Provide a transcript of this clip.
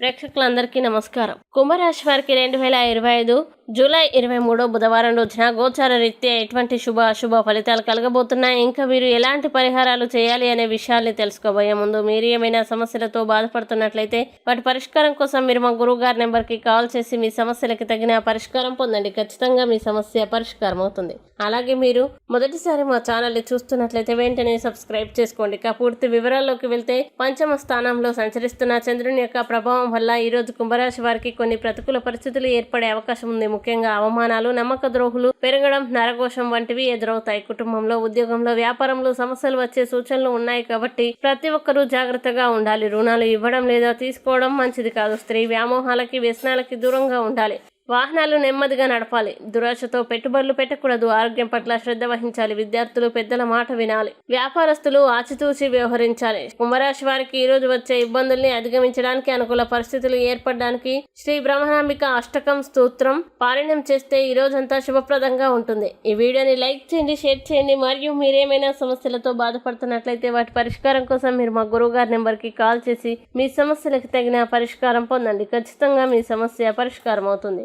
ప్రేక్షకులందరికీ నమస్కారం. కుంభరాశి వారికి రెండు వేల ఇరవై ఐదు జూలై ఇరవై మూడో బుధవారం రోజున గోచార రీత్యా ఎటువంటి శుభ అశుభ ఫలితాలు కలగబోతున్నాయి ఇంకా మీరు ఎలాంటి పరిహారాలు చేయాలి అనే విషయాల్ని తెలుసుకోబోయే ముందు మీరు ఏమైనా సమస్యలతో బాధపడుతున్నట్లయితే వాటి పరిష్కారం కోసం మీరు మా గురువు గారి నెంబర్కి కాల్ చేసి మీ సమస్యలకి తగిన పరిష్కారం పొందండి. ఖచ్చితంగా మీ సమస్య పరిష్కారం అవుతుంది. అలాగే మీరు మొదటిసారి మా ఛానల్ని చూస్తున్నట్లయితే వెంటనే సబ్స్క్రైబ్ చేసుకోండి. ఇక పూర్తి వివరాల్లోకి వెళ్తే పంచమ స్థానంలో సంచరిస్తున్న చంద్రుని యొక్క ప్రభావం వల్ల ఈరోజు కుంభరాశి వారికి కొన్ని ప్రతికూల పరిస్థితులు ఏర్పడే అవకాశం ఉంది. ముఖ్యంగా అవమానాలు నమ్మక ద్రోహులు పెరగడం నరఘోషం వంటివి ఎదురవుతాయి. కుటుంబంలో ఉద్యోగంలో వ్యాపారంలో సమస్యలు వచ్చే సూచనలు ఉన్నాయి కాబట్టి ప్రతి ఒక్కరూ జాగ్రత్తగా ఉండాలి. రుణాలు ఇవ్వడం లేదా తీసుకోవడం మంచిది కాదు. స్త్రీ వ్యామోహాలకి వ్యసనాలకి దూరంగా ఉండాలి. వాహనాలు నెమ్మదిగా నడపాలి. దురాశతో పెట్టుబడులు పెట్టకూడదు. ఆరోగ్యం పట్ల శ్రద్ధ వహించాలి. విద్యార్థులు పెద్దల మాట వినాలి. వ్యాపారస్తులు ఆచితూచి వ్యవహరించాలి. కుంభరాశి వారికి ఈ రోజు వచ్చే ఇబ్బందుల్ని అధిగమించడానికి అనుకూల పరిస్థితులు ఏర్పడడానికి శ్రీ బ్రహ్మనాంబిక అష్టకం స్తోత్రం పారాయణం చేస్తే ఈ రోజంతా శుభప్రదంగా ఉంటుంది. ఈ వీడియోని లైక్ చేయండి షేర్ చేయండి. మరియు మీరేమైనా సమస్యలతో బాధపడుతున్నట్లయితే వాటి పరిష్కారం కోసం మీరు మా గురువు గారి నెంబర్కి కాల్ చేసి మీ సమస్యలకు తగిన పరిష్కారం పొందండి. ఖచ్చితంగా మీ సమస్య పరిష్కారం అవుతుంది